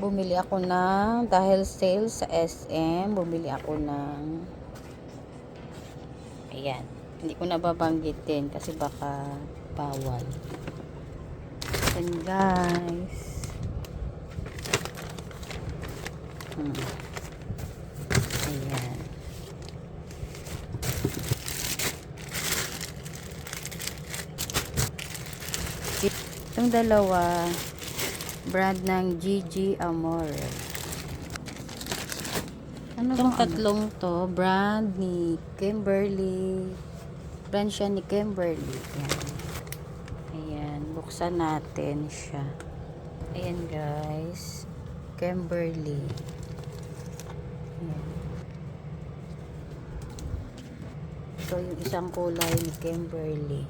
bumili ako ng dahil sale sa SM bumili ako ng ayan hindi ko nababanggitin kasi baka bawal. Ayan guys. Hmm. ayan. Itong dalawa brand ng Gigi Amore. Ano Itong tatlong to, brand ni Kimberly. Brand siya ni Kimberly. Ayan. Ayan, buksan natin siya. Ayan guys. Kimberly. Ayan. Ito yung isang kulay ni Kimberly.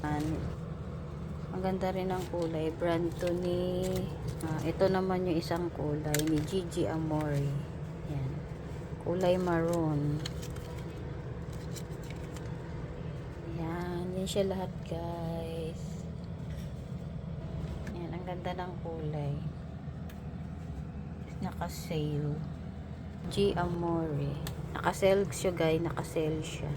Ayan. Ang ganda rin ng kulay. Brand to ni... ah, ito naman yung isang kulay ni Gigi Amore. Yan. Kulay maroon. Yan. Yan siya lahat guys. Yan. Ang ganda ng kulay. Naka-sale. G Amore. Naka-sale siya guys. Naka-sale siya.